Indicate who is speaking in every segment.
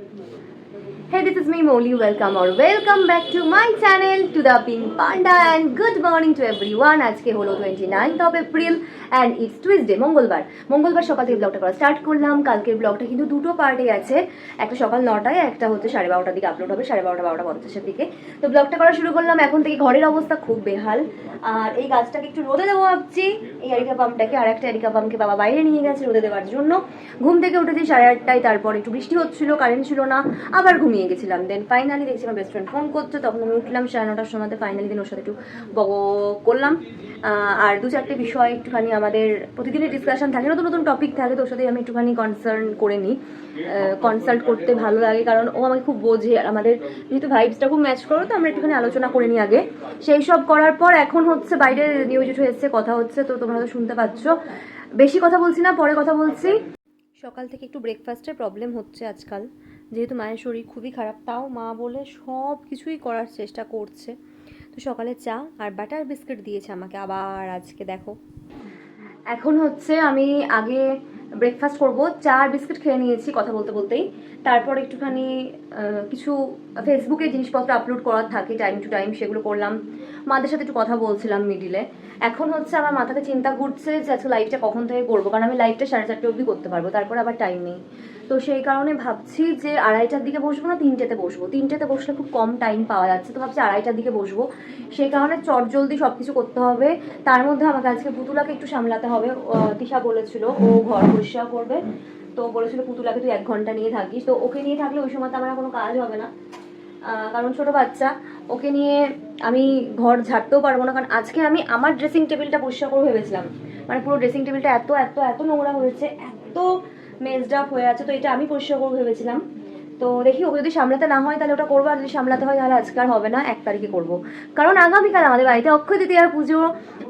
Speaker 1: Hey, this is me Molly. Welcome or welcome back to my channel to the Pink Panda and good morning to everyone. আজকে হলো 29th of April and it's Tuesday মঙ্গলবার। মঙ্গলবার সকাল থেকে ব্লগটা করা start করলাম। কালকের ব্লগটা কিন্তু দুটো পার্টে আছে। একটা সকাল নটায় একটা হচ্ছে সাড়ে বারোটার দিকে আপলোড হবে সাড়ে বারোটা বারোটা পঞ্চাশের দিকে। তো ব্লগটা করা শুরু করলাম। এখন থেকে ঘরের অবস্থা খুব বেহাল। আর এই গাছটাকে একটু রোদে দেবো ভাবছি। এই এরিকা পাম্পটাকে আর একটা এরিকা পাম্পকে বাবা বাইরে নিয়ে গেছে রোদে দেওয়ার জন্য। ঘুম থেকে উঠেছি সাড়ে আটটায় তারপর একটু বৃষ্টি হচ্ছিল কারেন্ট ছিল না। আবার ঘুমিয়ে গেছিলাম। দেন ফাইনালি দেখছি আমার বেস্ট ফ্রেন্ড ফোন করছে। তখন আমি উঠলাম সাড়ে নটার সময়। ফাইনালি দিন ওর সাথে একটু বক করলাম। আর দু চারটে বিষয় একটুখানি আমাদের প্রতিদিনের ডিসকাশন থাকে, নতুন নতুন টপিক থাকে, তো ওর সাথে আমি একটুখানি কনসার্ন করে নিই। কনসাল্ট করতে ভালো লাগে, কারণ ও আমাকে খুব বোঝে। আর আমাদের যেহেতু ভাইবসটা খুব ম্যাচ করো, তো আমরা একটুখানি আলোচনা করে নিই আগে। সেই সব করার পর এখন হচ্ছে বাইরে নিয়োজিত হয়েছে কথা হচ্ছে, তো তোমরা তো শুনতে পাচ্ছ। বেশি কথা বলছি না, পরে কথা বলছি। সকাল থেকে একটু ব্রেকফাস্টের প্রবলেম হচ্ছে আজকাল। যেহেতু মায়ের শরীর খুবই খারাপ, তাও মা বলে সব কিছুই করার চেষ্টা করছে। তো সকালে চা আর বাটার বিস্কিট দিয়েছে আমাকে। আবার আজকে দেখো। এখন হচ্ছে আমি আগে ব্রেকফাস্ট করব, চা আর বিস্কিট খেয়ে নিয়েছি কথা বলতে বলতেই। তারপর একটুখানি কিছু ফেসবুকে জিনিসপত্র আপলোড করার থাকে টাইম টু টাইম সেগুলো করলাম। মাদের সাথে একটু কথা বলছিলাম মিডিলে এখন হচ্ছে আমার মাথাতে চিন্তা ঘুরছে যে আজকে লাইভটা কখন থেকে করব? কারণ আমি লাইভটা সাড়ে চারটে অবধি করতে পারব, তারপর আবার টাইম নেই। তো সেই কারণে ভাবছি যে আড়াইটার দিকে বসবো না, তিনটেতে বসবো। তিনটেতে বসলে খুব কম টাইম পাওয়া যাচ্ছে, তো ভাবছি আড়াইটার দিকে বসবো। সেই কারণে চট জলদি সব কিছু করতে হবে। তার মধ্যে আমাকে আজকে পুতুলাকে একটু সামলাতে হবে। তিশা বলেছিল, ও ঘর পরিষ্কার করবে। তো বলেছিল, পুতুলাকে তুই এক ঘণ্টা নিয়ে থাকিস। তো ওকে নিয়ে থাকলে ওই সময় তো আমার কোনো কাজ হবে না। কারণ ছোট বাচ্চা। ওকে নিয়ে আমি ঘর ঝাড়তেও পারব না, কারণ আজকে আমি আমার ড্রেসিং টেবিলটা পরিষ্কার করে ভেবেছিলাম। মানে পুরো ড্রেসিং টেবিলটা এত এত এত নোংরা হয়েছে, এত মেজড আপ হয়ে আছে, তো এটা আমি পরিষ্কার করে ভেবেছিলাম। তো দেখি ওকে যদি সামলাতে না হয়, তাহলে ওটা করব, আর যদি সামলাতে হয়, তাহলে আজকে আর হবে না, এক তারিখে করব। কারণ আগামীকাল আমাদের বাড়িতে অক্ষয় তৃতীয়ার পুজো,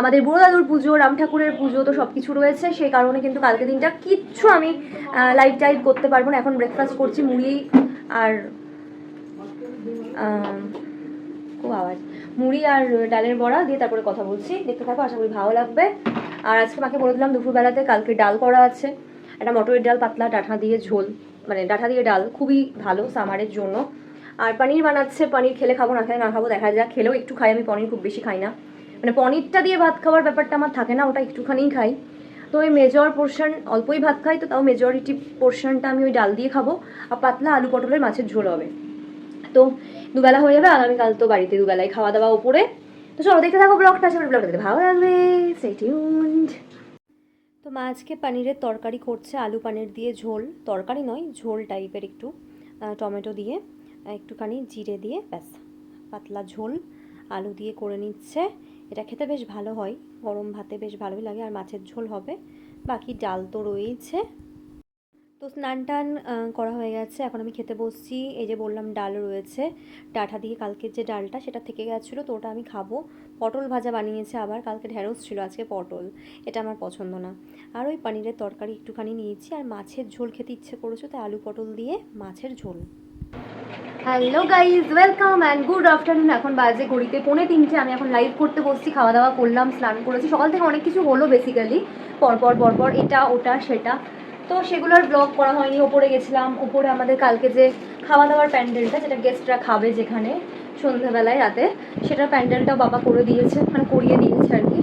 Speaker 1: আমাদের বুড়ো দাদুর পুজো, রাম ঠাকুরের পুজো, তো সব কিছু রয়েছে। সেই কারণে কিন্তু কালকে দিনটা কিচ্ছু আমি লাইভ টাইভ করতে পারব না। এখন ব্রেকফাস্ট করছি মুড়ি আর খুব আওয়াজ। মুড়ি আর ডালের বড়া দিয়ে তারপরে কথা বলছি। দেখতে থাকো, আশা করি ভালো লাগবে। আর আজকে মাকে বলে দিলাম, দুপুরবেলাতে কালকে ডাল করা আছে। একটা মটরের ডাল, পাতলা ডাঁটা দিয়ে ঝোল মানে ডাঁটা দিয়ে ডাল, খুবই ভালো সামারের জন্য। আর পনির বানাচ্ছে, পনির খেলে খাব, না খেলে না খাব, দেখা যাক। খেলেও একটু খাই, আমি পনির খুব বেশি খাই না। মানে পনিরটা দিয়ে ভাত খাওয়ার ব্যাপারটা আমার থাকে না, ওটা একটুখানিই খাই। তো ওই মেজর পোর্শন অল্পই ভাত খাই, তো তাও মেজরিটি পোর্শনটা আমি ওই ডাল দিয়ে খাব। আর পাতলা আলু পটলের মাছের ঝোল হবে। তো দুবেলা হয়ে যাবে, আগামীকাল তো বাড়িতে দুবেলায় খাওয়া দাওয়া উপরে। তো চলো, দেখতে থাকো ব্লগটা করি ব্লগটা ভালো লাগবে সেই টিউনড তো মা আজকে পানিরের তরকারি করছে, আলু পানির দিয়ে ঝোল। তরকারি নয়, ঝোল টাইপের একটু। টমেটো দিয়ে একটুখানি জিরে দিয়ে, ব্যাস। পাতলা ঝোল, আলু দিয়ে করে নিচ্ছে। এটা খেতে বেশ ভালো হয়। গরম ভাতে বেশ ভালোই লাগে, আর মাছের ঝোল হবে। বাকি ডাল তো রয়েছে তো স্নান টান করা হয়ে গেছে। এখন আমি খেতে বসছি। এই যে বললাম, ডাল রয়েছে। ডাঁটা দিয়ে কালকের যে ডালটা, সেটা থেকে গেছিল, তো ওটা আমি খাব। পটল ভাজা বানিয়েছে আবার কালকে ঢ্যাঁড়স ছিল, আজকে পটল। এটা আমার পছন্দ না। আর ওই পনিরের তরকারি একটুখানি নিয়েছি, আর মাছের ঝোল খেতে ইচ্ছে করেছ, তাই আলু পটল দিয়ে মাছের ঝোল। Hello guys welcome and good afternoon এখন বাজে ঘড়িতে পৌনে তিনটে, আমি এখন লাইভ করতে বসছি খাওয়া দাওয়া করলাম, স্নান করেছি। সকাল থেকে অনেক কিছু হলো বেসিক্যালি পরপর পরপর এটা, ওটা, সেটা। তো সেগুলোর ব্লগ করা হয়নি, ওপরে গেছিলাম। ওপরে আমাদের কালকে যে খাওয়া দাওয়ার প্যান্ডেলটা, যেটা গেস্টরা খাবে যেখানে সন্ধ্যাবেলায় রাতে, সেটা প্যান্ডেলটাও বাবা করে দিয়েছে মানে করিয়ে দিয়েছে আর কি।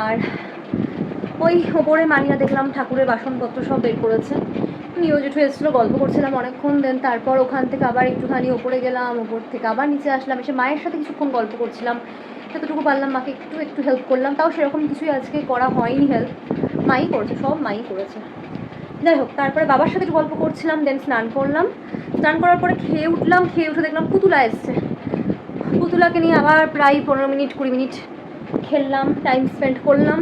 Speaker 1: আর ওই ওপরে মানিয়া দেখলাম ঠাকুরের বাসনপত্র সব বের করেছে। নিয়োজিত এসেছিল, গল্প করছিলাম অনেকক্ষণ দেন তারপর ওখান থেকে আবার একটুখানি ওপরে গেলাম, ওপর থেকে আবার নিচে আসলাম, এসে মায়ের সাথে কিছুক্ষণ গল্প করছিলাম। যতটুকু পারলাম মাকে একটু একটু হেল্প করলাম, তাও সেরকম কিছুই আজকে করা হয়নি হেল্প মাই করেছে, সব মাই করেছে। যাই হোক, তারপরে বাবার সাথে একটু গল্প করছিলাম দেন স্নান করলাম। স্নান করার পরে খেয়ে উঠলাম, খেয়ে উঠে দেখলাম পুতুলা এসছে। পুতুলাকে নিয়ে আবার প্রায় পনেরো মিনিট, কুড়ি মিনিট খেললাম টাইম স্পেন্ড করলাম।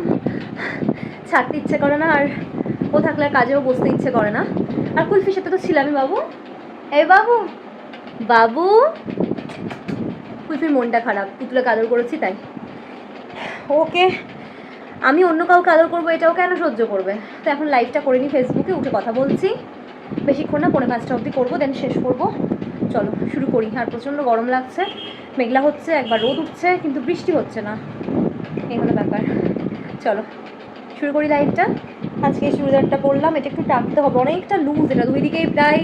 Speaker 1: ছাড়তে ইচ্ছে করে না, আর ও থাকলে কাজেও বসতে ইচ্ছে করে না। আর কুলফির সাথে তো ছিলামই, বাবু। এ বাবু বাবু। কুলফির মনটা খারাপ, পুতুলাকে আদর করেছি, তাই। ওকে আমি অন্য কাউকে আদর করব, এটাও কেন সহ্য করবে? তো এখন লাইভটা করে নিই ফেসবুকে উঠে কথা বলছি। বেশিক্ষণ না পনেরো পাঁচটা অবধি করব দেন শেষ করব। চলো, শুরু করি। আর প্রচণ্ড গরম লাগছে। মেঘলা হচ্ছে, একবার রোদ উঠছে, কিন্তু বৃষ্টি হচ্ছে না। এই হলো ব্যাপার। চলো, শুরু করি লাইভটা আজকে এই চুড়িদারটা পরলাম, এটা একটু টাকতে হবে। অনেকটা লুজ এটা। দুই দিকেই প্রায়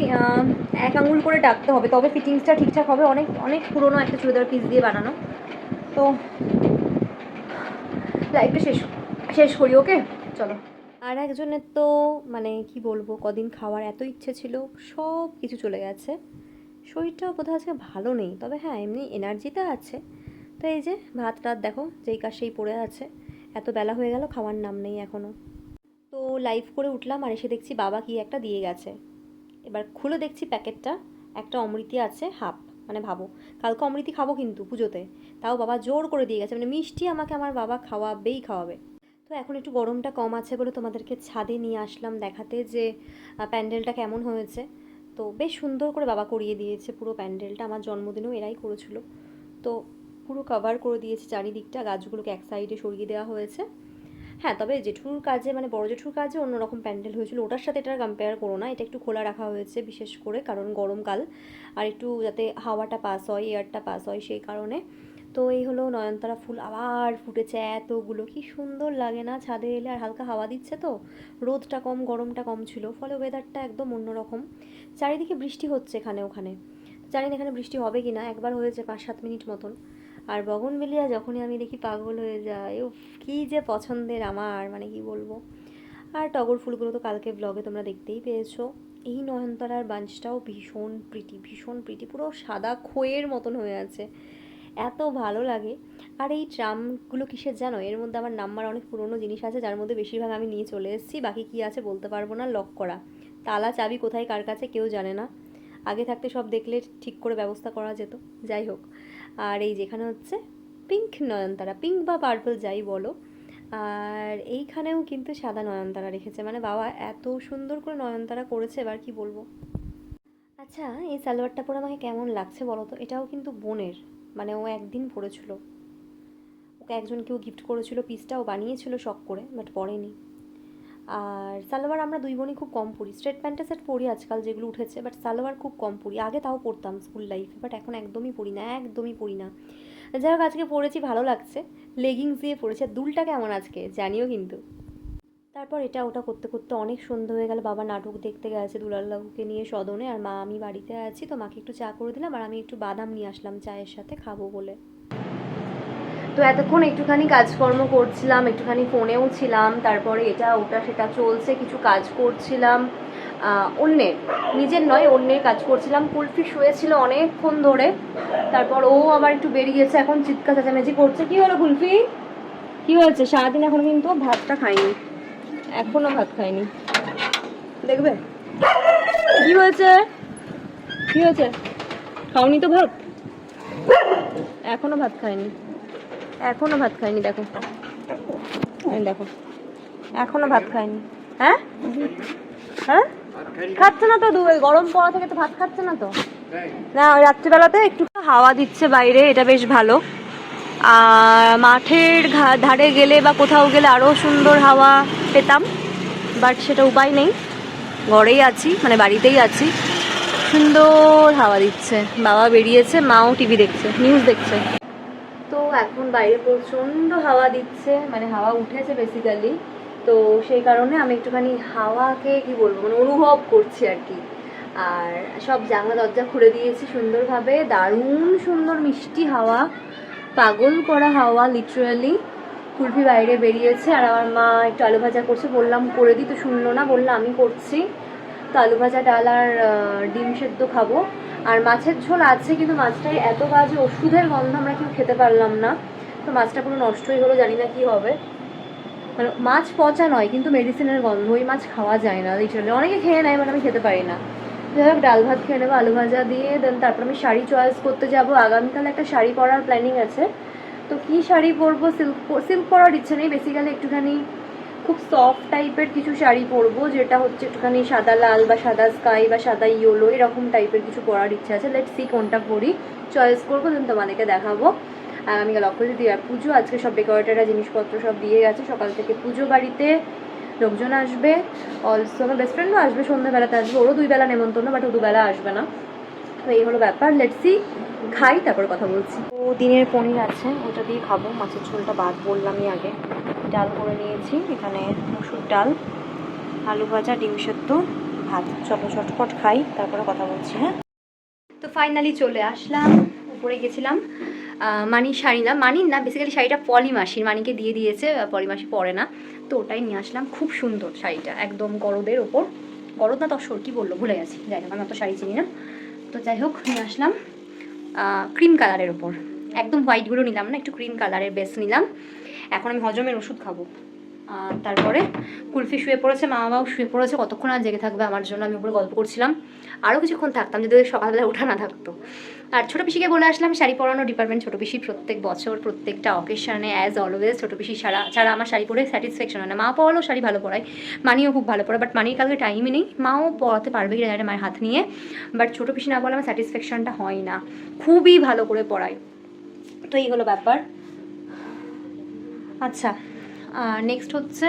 Speaker 1: এক আঙুল করে টাকতে হবে। তবে ফিটিংসটা ঠিকঠাক হবে। অনেক অনেক পুরনো একটা চুড়িদার পিস দিয়ে বানানো। তো লাইভটা শেষ শেষ করি, ওকে? চলো। আর একজনের তো মানে কি বলব, কদিন খাওয়ার এত ইচ্ছে ছিল, সব কিছু চলে গেছে। শরীরটাও বোধহয় আজকে ভালো নেই, তবে হ্যাঁ এমনি এনার্জিটা আছে। তো এই যে, ভাত টাত দেখো, যেই কাশেই পড়ে আছে। এত বেলা হয়ে গেল, খাওয়ার নাম নেই এখনও তো লাইভ করে উঠলাম আর এসে দেখছি বাবা কি একটা দিয়ে গেছে। এবার খুলে দেখছি প্যাকেটটা, একটা অমৃতি আছে, হাফ মানে ভাবো। কালকে অমৃতি খাব কিন্তু পুজোতে। তাও বাবা জোর করে দিয়ে গেছে মানে মিষ্টি আমাকে আমার বাবা খাওয়াবেই খাওয়াবে। তো এখন একটু গরমটা কম আছে বলে তোমাদেরকে ছাদে নিয়ে আসলাম দেখাতে যে প্যান্ডেলটা কেমন হয়েছে। তো বেশ সুন্দর করে বাবা করিয়ে দিয়েছে পুরো প্যান্ডেলটা, আমার জন্মদিনেও এরাই করেছিল। তো পুরো কভার করে দিয়েছে চারিদিকটা, গাছগুলোকে এক সাইডে সরিয়ে দেওয়া হয়েছে। হ্যাঁ তবে জেঠুর কাজে মানে বড় জেঠুর কাজে অন্যরকম প্যান্ডেল হয়েছিল। ওটার সাথে এটা কম্পেয়ার করো না, এটা একটু খোলা রাখা হয়েছে বিশেষ করে, কারণ গরমকাল। আর একটু যাতে হাওয়াটা পাস হয় এয়ারটা পাস হয় সেই কারণে। তো এই হলো নয়নতারা ফুল আবার ফুটেছে এতগুলো। কি সুন্দর লাগে না ছাদে এলে আর হালকা হাওয়া দিচ্ছে তো? রোদটা কম, গরমটা কম ছিল, ফলে ওয়েদারটা একদম অন্যরকম। চারিদিকে বৃষ্টি হচ্ছে এখানে ওখানে। জানি এখানে বৃষ্টি হবে কি না একবার হয়েছে পাঁচ সাত মিনিট মতন। আর বগন বগনবেলিয়া যখনই আমি দেখি পাগল হয়ে যায় ও কী যে পছন্দের আমার মানে কি বলব? আর টগর ফুলগুলো তো কালকে ব্লগে তোমরা দেখতেই পেয়েছ। এই নয়নতারার বাঞ্চটাও ভীষণ প্রিটি ভীষণ প্রিটি পুরো সাদা খোয়ের মতন হয়ে আছে। এত ভালো লাগে। আর এই ট্রামগুলো কিসের জানো? এর মধ্যে আমার নাম্বার অনেক পুরনো জিনিস আছে, যার মধ্যে বেশিরভাগ আমি নিয়ে চলে এসেছি। বাকি কি আছে বলতে পারব না। লক করা। তালা, চাবি কোথায়, কার কাছে, কেউ জানে না। আগে থাকতে সব দেখলে ঠিক করে ব্যবস্থা করা যেত। যাই হোক। আর এই যেখানে হচ্ছে পিঙ্ক নয়নতারা। পিঙ্ক বা পার্পল যাই বলো। আর এইখানেও কিন্তু সাদা নয়নতারা রেখেছে। মানে বাবা, এত সুন্দর করে নয়নতারা করেছে, এবার কি বলব? আচ্ছা এই সালোয়ারটা পরে আমাকে কেমন লাগছে বলো তো? এটাও কিন্তু বোনের। মানে ও একদিন পরেছিল ওকে একজন কেউ গিফট করেছিল পিসটা ও বানিয়েছিল শখ করে বাট পরেনি। আর সালোয়ার আমরা দুই বোনই খুব কম পরি। স্ট্রেট প্যান্টের সেট পরি আজকাল যেগুলো উঠেছে বাট সালোয়ার খুব কম পরি। আগে তাও পরতাম স্কুল লাইফে বাট এখন একদমই পরি না, একদমই পরি না। যাই হোক, আজকে পরেছি, ভালো লাগছে। লেগিংস দিয়ে পরেছি, আর দুলটা কেমন আজকে, জানিও কিন্তু। তারপর এটা ওটা করতে করতে অনেক সন্ধ্যা হয়ে গেল, বাবা নাটক দেখতে গেছে দুলাল্লাহুকে নিয়ে সদনে আর মা আমি বাড়িতে আছি, তো মাকে একটু চা করে দিলাম আর আমি একটু বাদাম নিয়ে আসলাম চায়ের সাথে খাব বলে। তো এতক্ষণ একটুখানি কাজকর্ম করছিলাম, একটুখানি ফোনেও ছিলাম, তারপরে এটা ওটা সেটা চলছে, কিছু কাজ করছিলাম। অন্যের নিজের নয়, অন্যের কাজ করছিলাম। কুলফি শুয়েছিল অনেকক্ষণ ধরে, তারপর ও আবার একটু বেরিয়েছে, এখন চিৎকার চেঁচামেচি করছে। কি হলো কুলফি? কি হয়েছে? সারাদিন এখন কিন্তু ভাতটা খাইনি এখনও ভাত খাইনি। দেখবে? কি হয়েছে? কি হয়েছে? খাওনি তো ভাত? এখনও ভাত খাইনি। এখনও ভাত খাইনি দেখো। দেখো। এখনও ভাত খাইনি। হ্যাঁ? হ্যাঁ? খাচ্ছে না তো দু গরম পড়া থেকে তো ভাত খাচ্ছে না তো? না ওই রাত্রিবেলাতে একটু হাওয়া দিচ্ছে বাইরে এটা বেশ ভালো। আর মাঠের ধারে গেলে বা কোথাও গেলে আরও সুন্দর হাওয়া। পেতাম বাট সেটা উপায় নেই। ঘরেই আছি মানে বাড়িতেই আছি। সুন্দর হাওয়া দিচ্ছে, বাবা বেরিয়েছে, মাও টিভি দেখছে নিউজ দেখছে। তো এখন বাইরে প্রচণ্ড হাওয়া দিচ্ছে মানে হাওয়া উঠেছে বেসিক্যালি তো সেই কারণে আমি একটুখানি হাওয়াকে কি বলব মানে অনুভব করছি আর কি। আর সব জানলা দরজা খুলে দিয়েছি সুন্দরভাবে, দারুণ সুন্দর মিষ্টি হাওয়া, পাগল করা হাওয়া লিটারালি কুলফি বাইরে বেরিয়েছে আর আমার মা একটু আলু ভাজা করছে। বললাম, করে দিই তো শুনলো না, বলল, আমি করছি। তো আলু ভাজা, ডাল আর ডিম সেদ্ধ খাব। আর মাছের ঝোল আছে, কিন্তু মাছটাই এত বাজে ওষুধের গন্ধ আমরা কেউ খেতে পারলাম না। তো মাছটা পুরো নষ্টই হলো, জানি না কি হবে। মানে মাছ পচা নয়, কিন্তু মেডিসিনের গন্ধ। ওই মাছ খাওয়া যায় না লিটারালি অনেকে খেয়ে নেয় মানে আমি খেতে পারি না। যাই হোক, ডাল ভাত খেয়ে নেব, আলু ভাজা দিয়ে দেন তারপর আমি শাড়ি চয়েস করতে যাব। আগামীকাল একটা শাড়ি পরার প্ল্যানিং আছে। তো কি শাড়ি পরবো? সিল্ক সিল্ক পরার ইচ্ছে নেই বেসিক্যালি একটুখানি খুব সফট টাইপের কিছু শাড়ি পরবো, যেটা হচ্ছে একটুখানি সাদা লাল বা সাদা স্কাই বা সাদা ইয়েলো এরকম টাইপের কিছু পরার ইচ্ছা আছে। লেট সি কোনটা পরি। চয়েস করব দেন তোমাদেরকে দেখাবো। আগামীকাল অক্ষয় দিয়ে পুজো, আজকে সব ডেকোরেটাররা জিনিসপত্র সব দিয়ে গেছে। সকাল থেকে পুজো বাড়িতে লোকজন আসবে। অলসো আমার বেস্ট ফ্রেন্ডও আসবে সন্ধ্যাবেলাতে আসবে। ওরও দুই বেলা নেমন্তন্ন বাট ও দুবেলা আসবে না। তো এই হলো ব্যাপার। লেটসি খাই, তারপর কথা বলছি। ও দিনের পনির আছে, ওটা দিয়ে খাব। মাছের ঝোলটা বাদ বললামই আগে। ডাল করে নিয়েছি, এখানে মসুর ডাল, আলু ভাজা, ডিম সেদ্ধ, ভাত। চলো চটপট খাই, তারপরে কথা বলছি হ্যাঁ? তো ফাইনালি চলে আসলাম, উপরে গেছিলাম। মানি শাড়ি না, মানির না বেসিক্যালি শাড়িটা পলিমাসির, মানিকে দিয়ে দিয়েছে পলিমাসি পরে না। তো ওটাই নিয়ে আসলাম, খুব সুন্দর শাড়িটা, একদম গরদের ওপর। গরদ না, তসর, কি বলল, ভুলে গেছি। যাই হোক, আমি অত শাড়ি চিনি না। তো যাই হোক, নিয়ে আসলাম। ক্রিম কালারের ওপর একদম হোয়াইটগুলো নিলাম না, একটু ক্রিম কালারের বেস নিলাম। এখন আমি হজমের ওষুধ খাব। তারপরে কুলফি শুয়ে পড়েছে মা বাবাও শুয়ে পড়েছে, কতক্ষণ আর জেগে থাকবে আমার জন্য আমি উপরে গল্প করছিলাম। আরও কিছুক্ষণ থাকতাম, যদি সকালবেলা ওঠা না থাকতো। আর ছোটো পিসিকে বলে আসলাম, শাড়ি পরানো ডিপার্টমেন্ট ছোটো পিসি প্রত্যেক বছর, প্রত্যেকটা অকেশনে অ্যাজ অলওয়েজ ছোটো পিসি ছাড়া ছাড়া আমার শাড়ি পরে স্যাটিসফ্যাকশন হয় না। মা পরালেও শাড়ি ভালো পরায়, মানিও খুব ভালো পড়ে বাট মানির কালকে টাইমই নেই। মাও পড়াতে পারবে কি জানে, মায়ের হাত নিয়ে বাট ছোটো পিসি না বলে আমার স্যাটিসফ্যাকশনটা হয় না। খুবই ভালো করে পড়ায় তো এই হলো ব্যাপার। আচ্ছা নেক্সট হচ্ছে,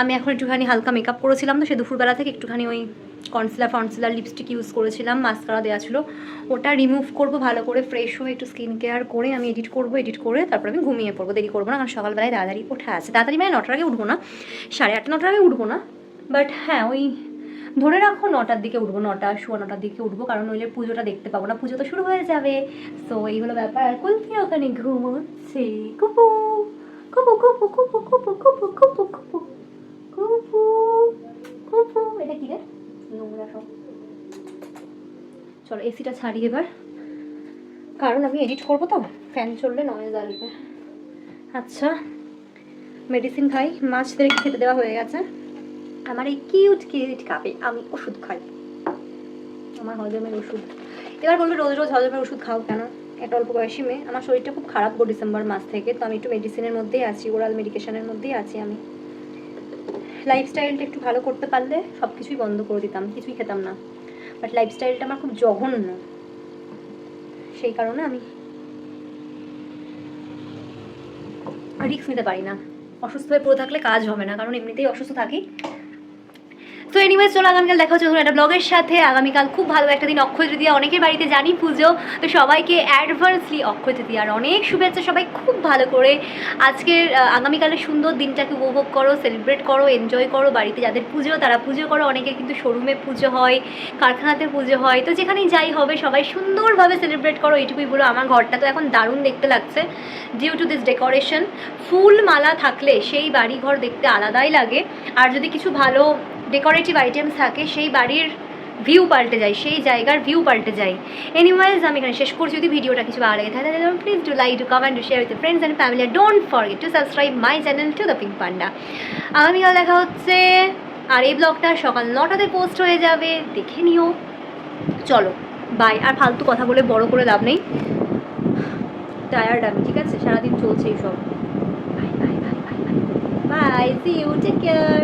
Speaker 1: আমি এখন একটুখানি হালকা মেকআপ করেছিলাম তো, সে দুপুরবেলা থেকে একটুখানি ওই কনসিলার ফনসিলার লিপস্টিক ইউজ করেছিলাম মাস্কারা দেওয়া ছিল। ওটা রিমুভ করব ভালো করে ফ্রেশ হয়ে একটু স্কিন কেয়ার করে আমি এডিট করব এডিট করে তারপর আমি ঘুমিয়ে পড়ব, দেরি করব না, কারণ সকালবেলায় তাড়াতাড়ি ওঠা আছে তাড়াতাড়ি মানে নটার আগে উঠবো না, সাড়ে আটটা, নটার আগে উঠবো না বাট হ্যাঁ ওই ধরে রাখো নটার দিকে উঠবো, নটা, সোয়া নটার দিকে উঠবো, কারণ নইলে পুজোটা দেখতে পাবো না, পুজো তো শুরু হয়ে যাবে। তো এই হলো ব্যাপার। আর কুলফি ওখানে ঘুমোচ্ছে, কুপু। কুপু কুপু কুপু কুপু কুপু কুপু কুপু কুপু কুপু এটা কি রে? নোংরা সব। চলো এসিটা ছাড়ি এবার। কারণ আমি এডিট করব তো ফ্যান চললে নয়েজ আসবে। আচ্ছা মেডিসিন খাই। মাছদের খেতে দেওয়া হয়ে গেছে। আমার এই কিউট কিউট কাপে আমি ওষুধ খাই। আমার হজমের ওষুধ। এবার বলবে রোজ রোজ হজমের ওষুধ খাও কেন? একটা অল্প বয়সী মেয়ে। আমার শরীরটা খুব খারাপ গো ডিসেম্বর মাস থেকে, তো আমি একটু মেডিসিনের মধ্যেই আছি ওরাল মেডিকেশনের মধ্যেই আছি আমি। লাইফস্টাইলটা একটু ভালো করতে পারলে সব কিছুই বন্ধ করে দিতাম, কিছুই খেতাম না। বাট লাইফস্টাইলটা আমার খুব জঘন্য। সেই কারণে আমি রিস্ক নিতে পারি না। অসুস্থ হয়ে পড়ে থাকলে কাজ হবে না, কারণ এমনিতেই অসুস্থ থাকি। তো এনিওয়েজ চলো আগামীকাল দেখা হচ্ছে একটা ব্লগের সাথে। আগামীকাল খুব ভালো একটা দিন অক্ষয় তৃতীয়া। অনেকের বাড়িতে জানি পুজো। তো সবাইকে অ্যাডভান্সলি অক্ষয় তৃতীয়ার অনেক শুভেচ্ছা। সবাই খুব ভালো করে আজকের আগামীকালের সুন্দর দিনটাকে উপভোগ করো সেলিব্রেট করো এনজয় করো। বাড়িতে যাদের পুজো, তারা পুজো করো। অনেকের কিন্তু শোরুমে পুজো হয়, কারখানাতে পুজো হয়। তো যেখানেই যাই হবে, সবাই সুন্দরভাবে সেলিব্রেট করো। এইটুকুই বলো, আমার ঘরটা তো এখন দারুণ দেখতে লাগছে। ডিউ টু দিস ডেকোরেশন ফুল মালা থাকলে সেই বাড়ি ঘর দেখতে আলাদাই লাগে। আর যদি কিছু ভালো ডেকোরেটিভ আইটেমস থাকে, সেই বাড়ির ভিউ পাল্টে যায়, সেই জায়গার ভিউ পাল্টে যায়। এনিওয়েজ আমি এখানে শেষ করছি, যদি ভিডিওটা কিছু ভালো লাগে থাকে তাহলে please do like to comment to share with friends and family don't forget to subscribe my channel to the Pink Panda আগামীকাল দেখা হচ্ছে, আর এই ব্লগটা সকাল নটাতে পোস্ট হয়ে যাবে, দেখে নিও। চলো বাই আর ফালতু কথা বলে বড় করে লাভ নেই। টায়ার্ড আমি, ঠিক আছে? সারাদিন চলছে এইসব। Bye bye bye bye bye bye see you take care